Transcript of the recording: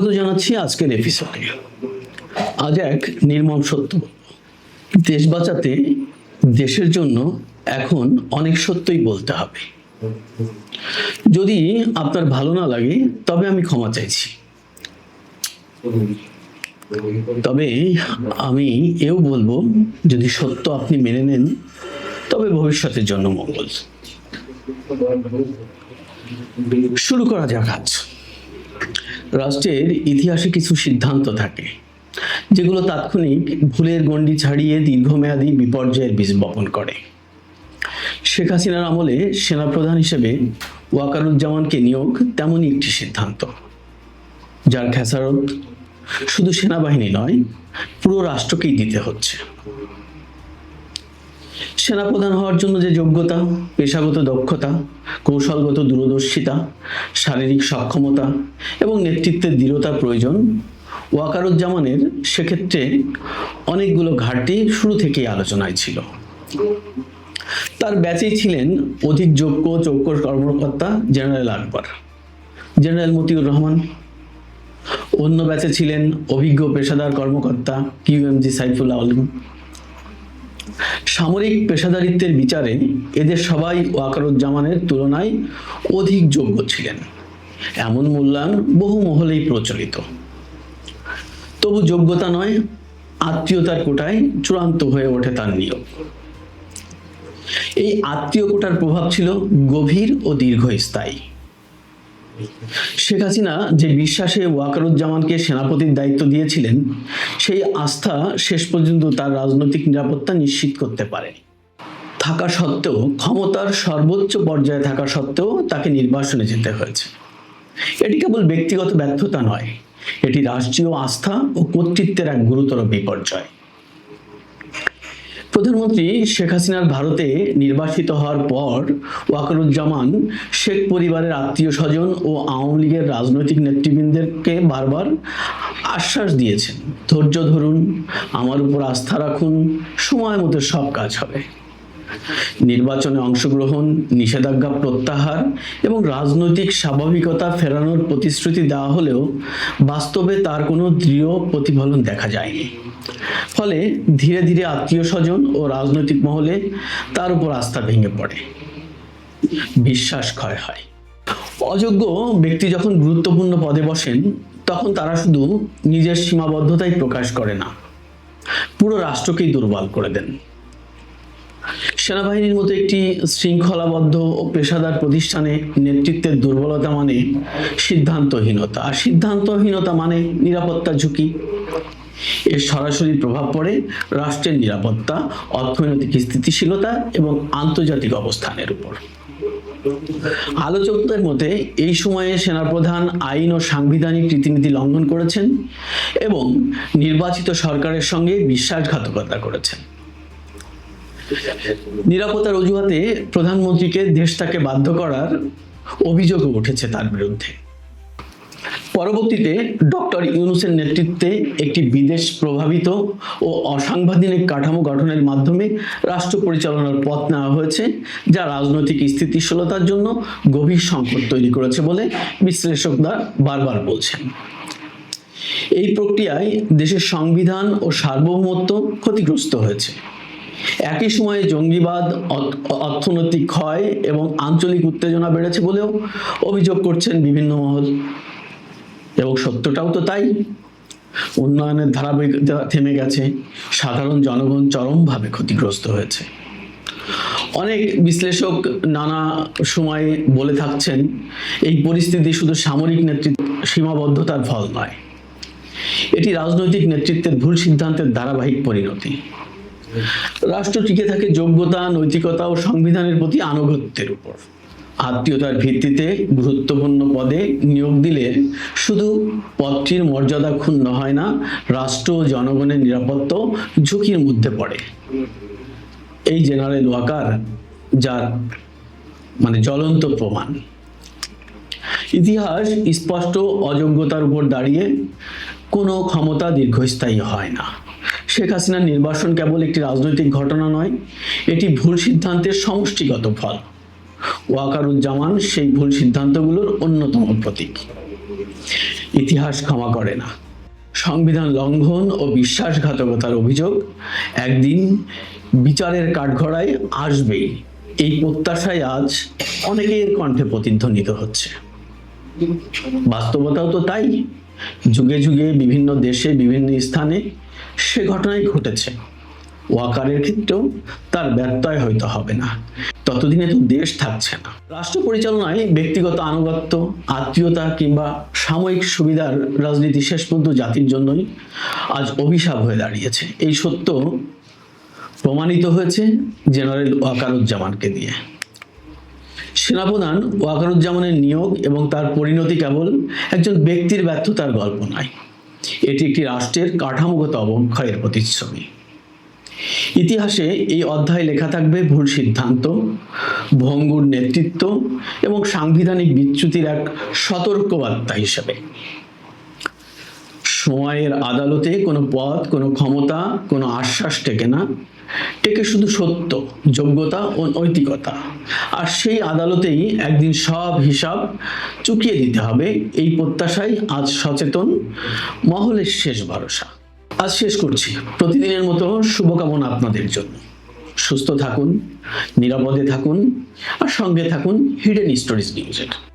স্বাগত জানাচ্ছি আজকের এপিসোডে আজ এক নির্মম সত্য। দেশ বাঁচাতে দেশের জন্য এখন অনেক সত্যই বলতে হবে। যদি আপনার ভালো না লাগে, তবে আমি ক্ষমা চাইছি। তবে আমি এও বলব, যদি সত্য আপনি মেনে নেন, তবে ভবিষ্যতের জন্য মঙ্গল। শুরু করা যাক আজ। রাষ্ট্রের ইতিহাসে কিছু সিদ্ধান্ত থাকে, যেগুলো তাৎক্ষণিক ভুলের গণ্ডি ছাড়িয়ে দীর্ঘমেয়াদী বিপর্যয়ের বীজ বপন করে। শেখ হাসিনার আমলে সেনাপ্রধান হিসেবে ওয়াকারুজ্জামানকে নিয়োগ তেমনই একটি সিদ্ধান্ত। যার খেসারত শুধু সেনাবাহিনী নয়, পুরো রাষ্ট্রকেই দিতে হচ্ছে। সেনাপ্রধান হওয়ার জন্য যে যোগ্যতা, পেশাগত দক্ষতা, কৌশলগত দূরদর্শিতা, শারীরিক সক্ষমতা এবং নেতৃত্বের দৃঢ়তা প্রয়োজন, ওয়াকারুজ্জামানের সেক্ষেত্রে অনেকগুলো ঘাটতি শুরু থেকেই আলোচনায় ছিল। তার ব্যাচেই ছিলেন অধিক যোগ্য যোগ্য কর্মকর্তা জেনারেল আকবর, জেনারেল মতিউর রহমান। অন্য ব্যাচে ছিলেন অভিজ্ঞ পেশাদার কর্মকর্তা কিউএমজি সাইফুল্লাহ আলম। সামরিক পেশাদারিত্বের বিচারে এদের সবাই ওয়াকারুজ্জামানের তুলনায় অধিক যোগ্য ছিলেন। এমন মূল্যায়ন বহু মহলেই প্রচলিত। তবু যোগ্যতা নয়, আত্মীয়তার কোটায় চূড়ান্ত হয়ে ওঠে তার নিয়োগ। এই আত্মীয় কোটার প্রভাব ছিল গভীর ও দীর্ঘস্থায়ী। শেখ হাসিনা যে বিশ্বাসে ওয়াকারুজ্জামানকে সেনাপতির দায়িত্ব দিয়েছিলেন, সেই আস্থা শেষ পর্যন্ত তার রাজনৈতিক নিরাপত্তা নিশ্চিত করতে পারে থাকা সত্ত্বেও, ক্ষমতার সর্বোচ্চ পর্যায়ে থাকা সত্ত্বেও তাকে নির্বাসনে যেতে হয়েছে। এটি কেবল ব্যক্তিগত ব্যর্থতা নয়, এটি রাষ্ট্রীয় আস্থা ও কর্তৃত্বের এক গুরুতর বিপর্যয়। প্রধানমন্ত্রী শেখ হাসিনার ভারতে নির্বাসিত হওয়ার পর ওয়াকরুজ্জামান শেখ পরিবারের আত্মীয় স্বজন ও আওয়ামী লীগের রাজনৈতিক নেতৃবৃন্দকে বারবার আশ্বাস দিয়েছেন। ধৈর্য ধরুন, আমার উপর আস্থা রাখুন, সময় মতো সব কাজ হবে। নির্বাচনে অংশগ্রহণ, নিষেধাজ্ঞা প্রত্যাহার এবং রাজনৈতিক স্বাভাবিকতা ফেরানোর প্রতিশ্রুতি দেওয়া হলেও বাস্তবে তার কোনো দৃঢ় প্রতিফলন দেখা যায়নি। ফলে ধীরে ধীরে আত্মীয় স্বজন ও রাজনৈতিক মহলে তার উপর আস্থা ভেঙে পড়ে। বিশ্বাস ক্ষয় হয়। অযোগ্য ব্যক্তি যখন গুরুত্বপূর্ণ পদে বসেন, তখন তারা শুধু নিজের সীমাবদ্ধতাই প্রকাশ করে না, পুরো রাষ্ট্রকেই দুর্বল করে দেন। সেনাবাহিনীর মতো একটি শৃঙ্খলাবদ্ধ ও পেশাদার প্রতিষ্ঠানে নেতৃত্বের দুর্বলতা মানে সিদ্ধান্তহীনতা। আর সিদ্ধান্তহীনতা মানে নিরাপত্তা ঝুঁকি। এর সরাসরি প্রভাব পড়ে রাষ্ট্রের নিরাপত্তা, অর্থনৈতিক স্থিতিশীলতা এবং আন্তর্জাতিক অবস্থানের উপর। আলোচকদের মতে, এই সময়ে সেনাপ্রধান আইন ও সাংবিধানিক রীতিনীতি লঙ্ঘন করেছেন এবং নির্বাচিত সরকারের সঙ্গে বিশ্বাসঘাতকতা করেছেন। নিরাপত্তার অজুহাতে প্রধানমন্ত্রীকে দেশ তাকে বাধ্য করার অভিযোগও উঠেছে তার বিরুদ্ধে। পরবর্তীতে ডক্টর ইউনুসের নেতৃত্বে একটি বিদেশ প্রভাবিত ও অসাংবিধানিক কাঠামো গঠনের মাধ্যমে রাষ্ট্র পরিচালনার পথ নেওয়া হয়েছে, যা রাজনৈতিক স্থিতিশীলতার জন্য গভীর সংকট তৈরি করেছে বলে বিশ্লেষকরা বারবার বলছেন। এই প্রক্রিয়ায় দেশের সংবিধান ও সার্বভৌমত্ব ক্ষতিগ্রস্ত হয়েছে। একই সময়ে জঙ্গিবাদ অর্থনৈতিক ক্ষয় এবং আঞ্চলিক উত্তেজনা বেড়েছে বলেও অভিযোগ করছেন বিভিন্ন মহল। এবং সত্যটাও তো তাই। উন্নয়নের ধারাবাহিকতা থেমে গেছে। সাধারণ জনগণ চরমভাবে ক্ষতিগ্রস্ত হয়েছে। অনেক বিশ্লেষক নানা সময় বলে থাকছেন, এই পরিস্থিতি শুধু সামরিক নেতৃত্ব, সীমাবদ্ধতার ফল নয়। এটি রাজনৈতিক নেতৃত্বের ভুল সিদ্ধান্তের ধারাবাহিক পরিণতি। রাষ্ট্র টিকে থাকে যোগ্যতা, নৈতিকতা ও সংবিধানের প্রতি আনুগত্যের উপর। আত্মীয়তার ভিত্তিতে গুরুত্বপূর্ণ পদে নিয়োগ দিলে শুধু পদটির মর্যাদা ক্ষুণ্ণ হয় না, রাষ্ট্র ও জনগণের নিরাপত্তা ঝুঁকির মধ্যে পড়ে। এই জেনারেল ওয়াকার, যার মানে জ্বলন্ত প্রমাণ। ইতিহাস স্পষ্ট অযোগ্যতার উপর দাঁড়িয়ে কোনো ক্ষমতা দীর্ঘস্থায়ী হয় না। শেখ হাসিনার নির্বাসন কেবল একটি রাজনৈতিক ঘটনা নয়, এটি ভুল সিদ্ধান্তের সমষ্টিগত ফল। ওয়াকারুজ্জামান সেই ভুল সিদ্ধান্তগুলোর অন্যতম প্রতীক। ইতিহাস ক্ষমা করে না। সংবিধান লঙ্ঘন ও বিশ্বাসঘাতকতার অভিযোগ একদিন বিচারের কাঠগড়ায় আসবেই। এই প্রত্যাশায় আজ অনেকের কণ্ঠে প্রতিধ্বনিত হচ্ছে। বাস্তবতাও তো তাই। যুগে যুগে বিভিন্ন দেশে, বিভিন্ন স্থানে সে ঘটনাই ঘটেছে। ওয়াকারের ক্ষেত্রেও তার ব্যত্যয় হয়তো হবে না। ততদিনে তো দেশ থাকছে না। রাষ্ট্র পরিচালনায় ব্যক্তিগত আনুগত্য, আত্মীয়তা কিংবা সাময়িক সুবিধার রাজনীতি শেষ পর্যন্ত জাতির জন্যই আজ অভিশাপ হয়ে দাঁড়িয়েছে। এই সত্য প্রমাণিত হয়েছে জেনারেল ওয়াকারুজ্জামানকে দিয়ে সেনাপ্রধান ওয়াকারুজ্জামানের নিয়োগ এবং তার পরিণতি কেবল একজন ব্যক্তির ব্যর্থতার গল্প নয়। এটি একটি রাষ্ট্রের কাঠামোগত অবক্ষয়ের প্রতিচ্ছবি। ইতিহাসে এই অধ্যায় লেখা থাকবে ভুল সিদ্ধান্ত, ভঙ্গুর নেতৃত্ব এবং সাংবিধানিক বিচ্যুতির এক সতর্কবার্তা হিসেবে। সময়ের আদালতে কোনো পথ, কোনো ক্ষমতা, কোনো আশ্বাস টেকে না। টেকে শুধু সত্য, যোগ্যতা ও নৈতিকতা। আর সেই আদালতেই একদিন সব হিসাব চুকিয়ে দিতে হবে। এই প্রত্যাশাই আজ সচেতন মহলের শেষ ভরসা। আজ শেষ করছি। প্রতিদিনের মতো শুভকামনা আপনাদের জন্য। সুস্থ থাকুন, নিরাপদে থাকুন, আর সঙ্গে থাকুন হিডেন স্টোরিজ নিউজের